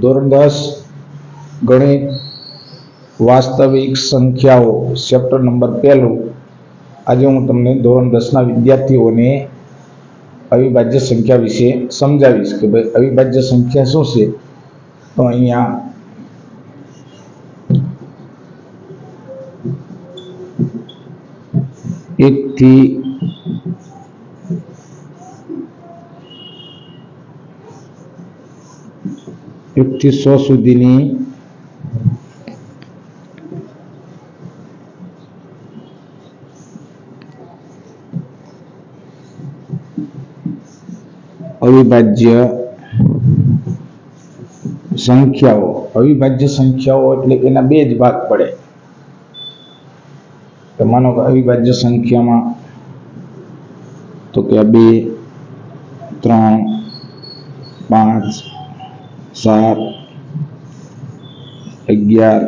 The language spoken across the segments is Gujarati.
ધોરણ દસ ગણિત, વાસ્તવિક સંખ્યાઓ ચેપ્ટર નંબર પહેલું. આજે હું તમને ધોરણ દસના વિદ્યાર્થીઓને અવિભાજ્ય સંખ્યા વિશે સમજાવીશ કે ભાઈ અવિભાજ્ય સંખ્યા શું છે? તો અહીંયા એકથી એકથી સો સુધીની અવિભાજ્ય સંખ્યાઓ અવિભાજ્ય સંખ્યાઓ એટલે કે એના બે જ ભાગ પડે। તો માનો કે અવિભાજ્ય સંખ્યામાં તો કે આ બે, ત્રણ, પાંચ સાત અગિયાર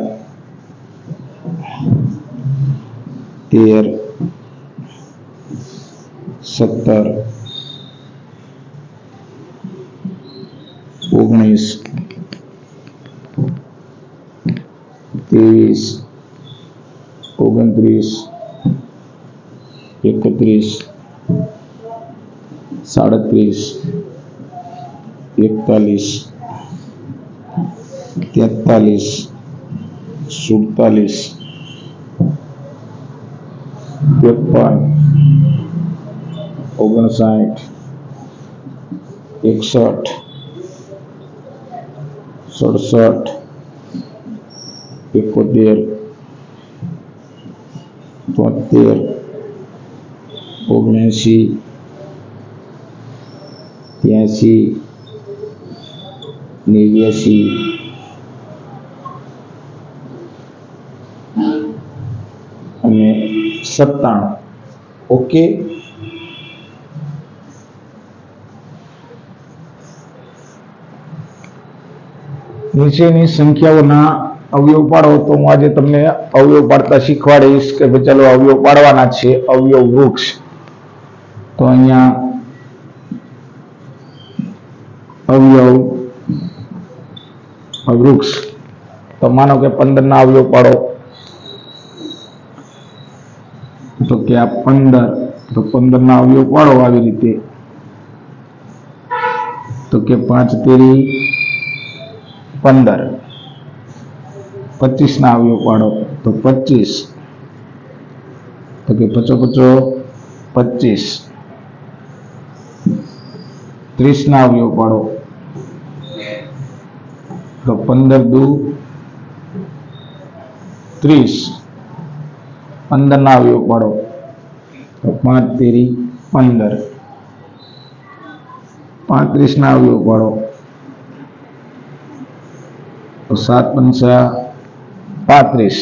તેર સત્તર ઓગણીસ ત્રેવીસ ઓગણત્રીસ એકત્રીસ સાડત્રીસ એકતાલીસ તેતાલીસ સુડતાલીસ ત્રેપન ઓગણસાઠ એકસઠ સડસઠ એકોતેર તોતેર ઓગણએંસી ત્યાંસી નેવ્યાસી સત્તાણું. ઓકે? નીચેની સંખ્યાઓના અવયવ પાડો તો હું આજે તમને અવયવ પાડતા શીખવાડીશ કે ભાઈ ચાલો અવયવ પાડવાના છે, અવયવ વૃક્ષ. તો અહીંયા અવયવ વૃક્ષ. તો માનો કે પંદર ના અવયવ પાડો. તો કે આ પંદર, તો પંદર ના અવયવ પાડો આવી રીતે. તો કે પાંચ તેરી પંદર. પચીસ ના અવયવ પાડો, તો પચીસ. તો કે પચો પચો પચીસ. ત્રીસ ના અવયવ પાડો. તો પંદર દુ ત્રીસ. પંદર ના અવયવ પાડો પાંચ તેરી પંદર. પાંત્રીસ ના અવયવ પાડો તો સાત પંચા પાંત્રીસ.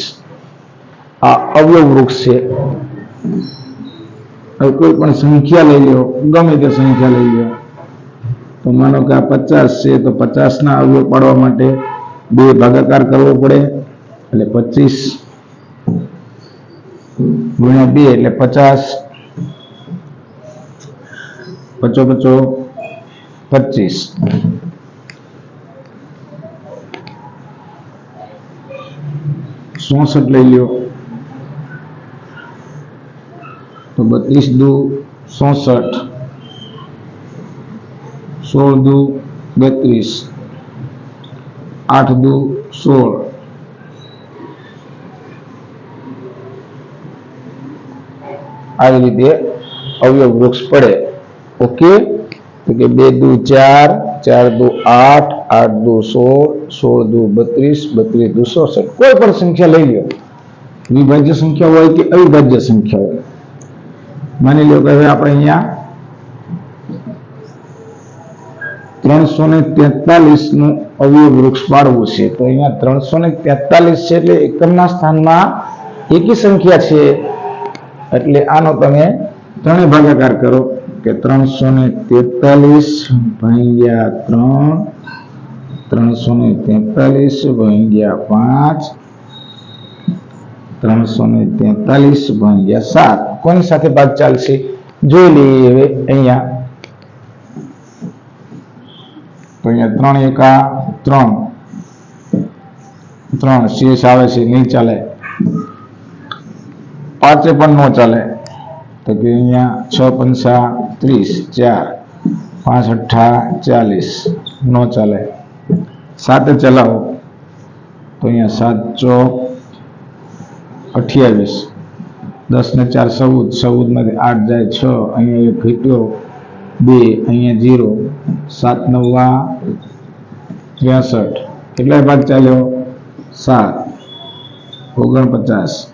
આ અવયવ વૃક્ષ છે. કોઈ પણ સંખ્યા લઈ લો ગમે તે સંખ્યા લઈ લો તો માનો કે આ પચાસ છે, તો પચાસ ના અવયવ પાડવા માટે બે ભાગાકાર કરવો પડે. એટલે પચીસ ગુણ્યા બે એટલે પચાસ, પચો પચો પચીસ. ચોસઠ લઈ લ્યો. તો બત્રીસ દુ ચોસઠ. સોળ દુ બત્રીસ. આઠ દુ સોળ. આવી રીતે અવયવ વૃક્ષ પડે. ઓકે તો કે બે, દુ, ચાર ચાર, દુ, આઠ આઠ, દુ, સોળ સોળ, દુ, બત્રીસ બત્રીસ, દુ ચોસઠ કોઈ પણ સંખ્યા લઈ લો વિભાજ્ય સંખ્યા હોય કે અવિભાજ્ય સંખ્યા હોય? માની લો કે હવે આપણે અહીંયા ત્રણસો ને તેતાલીસનું અવયવ વૃક્ષ પાડવું છે. તો અહીંયા ત્રણસો ને તેતાલીસ છે એટલે એકમના સ્થાનમાં એકી સંખ્યા છે. એટલે આનો તમે ત્રણે ભાગાકાર કરો કે ત્રણસો ને તેતાલીસ ભાગ્યા ત્રણ, ત્રણસો ને તેતાલીસ ભાગ્યા પાંચ, ત્રણસો ને તેતાલીસ ભાગ્યા સાત. કોની સાથે ભાગ ચાલશે? જોઈ લઈએ હવે અહીંયા. તો અહીંયા ત્રણ એકા ત્રણ. ત્રણ શેષ આવે છે, નહીં ચાલે. પાંચે પણ ન ચાલે. તો કે અહીંયા છ પંચા ત્રીસ, ચાર, પાંચ અઠ્ઠા ચાલીસ ન ચાલે. સાતે ચલાવો. તો અહીંયા સાત, ચોક, અઠ્યાવીસ. દસ ને ચાર ચૌદ ચૌદમાંથી આઠ જાય છ, અહીંયા એક ઘટ્યો, બે, અહીંયા જીરો, સાત નવ્વા ત્રેસઠ. કેટલાય ભાગ ચાલ્યો? સાત. ઓગણપચાસ.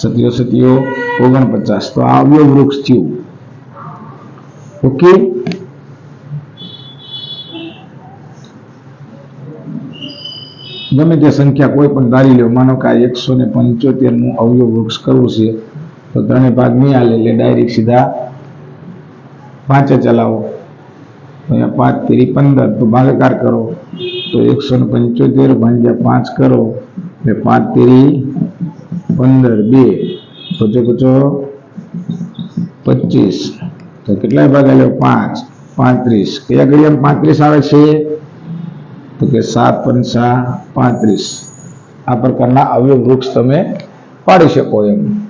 સત્યો સત્યો ઓગણપચાસ. તો આ અવયવ વૃક્ષ થયું. ઓકે ગમે તે સંખ્યા કોઈ પણ ધારી લો. માનો કે એકસો ને પંચોતેરનું અવયવ વૃક્ષ કરવું છે, તો ત્રણે ભાગ નહીં હાલે એટલે ડાયરેક્ટ સીધા પાંચે ચલાવો અહીંયા પાંચ તેરી પંદર. તો ભાગાકાર કરો. તો એકસો ને પંચોતેર ભાગ્યા પાંચ કરો. એટલે પાંચ તેરી પંદર, બે પોતે પચો પચીસ. તો કેટલાય ભાગ આવ્યો પાંચ, પાંત્રીસ. કયા ઘડિયામાં પાંત્રીસ આવે છે? તો કે સાત પંચા પાંત્રીસ. આ પ્રકારના અવયવ વૃક્ષ તમે પાડી શકો એમ.